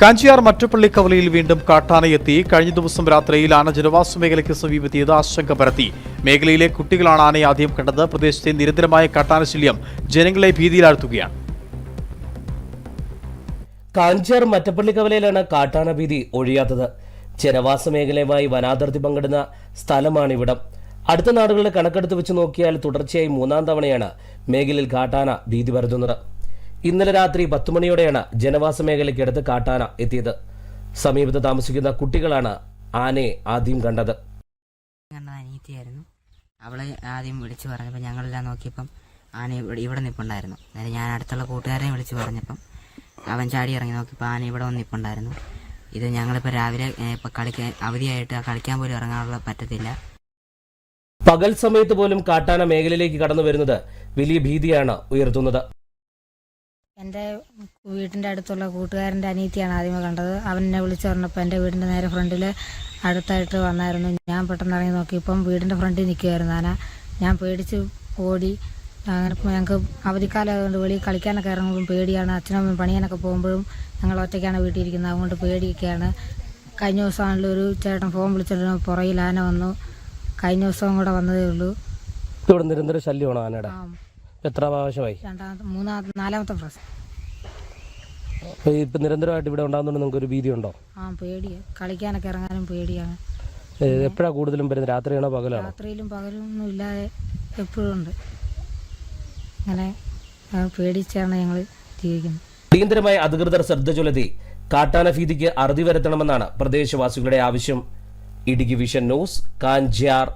കാഞ്ചിയാർ മറ്റപ്പള്ളി കവലയിൽ വീണ്ടും കാട്ടാനയെത്തി കഴിഞ്ഞ ദിവസം രാത്രിയിൽ ആന ജനവാസ മേഖലയ്ക്ക് സമീപത്തിയത് ആശങ്ക പരത്തി. മേഖലയിലെ കുട്ടികളാണ് ആനയെ ആദ്യം കണ്ടത്. പ്രദേശത്തെ നിരന്തരമായ കാട്ടാനശല്യം ജനങ്ങളെ ഭീതിയിലാഴ്ത്തുകയാണ്. കാഞ്ചിയാർ മറ്റപ്പള്ളി കവലയിലാണ് കാട്ടാന ഭീതി ഒഴിയാത്തത്. ജനവാസ മേഖലയുമായി വനാതിർത്തി പങ്കിടുന്ന സ്ഥലമാണിവിടം അടുത്ത നാടുകളുടെ കണക്കെടുത്ത് വെച്ച് നോക്കിയാൽ തുടർച്ചയായി മൂന്നാം തവണയാണ് മേഖലയിൽ കാട്ടാന ഭീതി പരത്തുന്നത്. ഇന്നലെ രാത്രി പത്ത് മണിയോടെയാണ് ജനവാസ മേഖലയ്ക്കടുത്ത് കാട്ടാന എത്തിയത്. സമീപത്ത് താമസിക്കുന്ന കുട്ടികളാണ് ആനയെ ആദ്യം കണ്ടത്. കണ്ടത് അനിയത്തിയായിരുന്നു അവളെ ആദ്യം വിളിച്ചു പറഞ്ഞപ്പോൾ ഞങ്ങളെല്ലാം നോക്കിയപ്പം ആന ഇവിടെ ഇവിടെ നിൽപ്പുണ്ടായിരുന്നു അതായത് ഞാൻ അടുത്തുള്ള കൂട്ടുകാരെയും വിളിച്ചു പറഞ്ഞപ്പം അവൻ ചാടി ഇറങ്ങി നോക്കിയപ്പോൾ ആന ഇവിടെ വന്ന് നിൽപ്പുണ്ടായിരുന്നു ഇത് ഞങ്ങളിപ്പോൾ രാവിലെ ഇപ്പോൾ കളിക്കാൻ അവധിയായിട്ട് കളിക്കാൻ പോലും ഇറങ്ങാനുള്ള പറ്റത്തില്ല. പകൽ സമയത്ത് പോലും കാട്ടാന മേഖലയിലേക്ക് കടന്നു വരുന്നത് വലിയ ഭീതിയാണ് ഉയർത്തുന്നത്. എന്റെ വീടിന്റെ അടുത്തുള്ള കൂട്ടുകാരന്റെ അനിയത്തിയാണ് ആദ്യമേ കണ്ടത്. അവൻ എന്നെ വിളിച്ചു പറഞ്ഞപ്പോൾ എന്റെ വീടിന്റെ നേരെ ഫ്രണ്ടിൽ അടുത്തായിട്ട് വന്നായിരുന്നു. ഞാൻ പെട്ടെന്ന് ഇറങ്ങി നോക്കി. ഇപ്പം വീടിന്റെ ഫ്രണ്ടിൽ നിൽക്കുമായിരുന്നു ആന. ഞാൻ പേടിച്ച് ഓടി. അങ്ങനെ ഞങ്ങൾക്ക് അവധിക്കാലം ആയതുകൊണ്ട് വെളിയിൽ കളിക്കാനൊക്കെ ഇറങ്ങുമ്പോൾ പേടിയാണ്. അച്ഛനും പണിയാനൊക്കെ പോകുമ്പോഴും ഞങ്ങൾ ഒറ്റയ്ക്കാണ് വീട്ടിലിരിക്കുന്നത്. അതുകൊണ്ട് പേടിയൊക്കെയാണ്. കഴിഞ്ഞ ദിവസമാണെങ്കിലും ഒരു ചേട്ടൻ ഫോൺ വിളിച്ചിട്ട് പുറകിൽ ആന വന്നു. കഴിഞ്ഞ ദിവസവും കൂടെ വന്നതേ ഉള്ളൂ. ഇവിടെ നിരന്തര ശല്യമാണ് ആനയുടെ? എത്ര പ്രാവശ്യമായി? മൂന്നാമത്തെ നാലാമത്തെ പ്രാവശ്യം. അപ്പൊ ഇപ്പൊ നിരന്തരമായിട്ട് ഇവിടെ ഉണ്ടാകുന്നുണ്ട് നിങ്ങൾക്ക് ഒരു ഭീതി ഉണ്ടോ ആ പേടിയാണ് കളിക്കാനൊക്കെ ഇറങ്ങാനും പേടിയാണ്. എപ്പോഴാണ് കൂടുതലും വരുന്നത്? രാത്രിയാണോ പകലാണോ? രാത്രിയിലും പകലും ഇല്ലാതെ എപ്പോഴും ഉണ്ട്. അങ്ങനെ ആ, പേടിച്ചാണ് ഞങ്ങൾ ജീവിക്കുന്നത്. അടിയന്തരമായ അധികൃതർ ശ്രദ്ധ ചൊലുത്തി കാട്ടാന ഭീതിക്ക് അറുതി വരുത്തണമെന്നാണ് പ്രദേശവാസികളുടെ ആവശ്യം. Idukki vision news Kanjar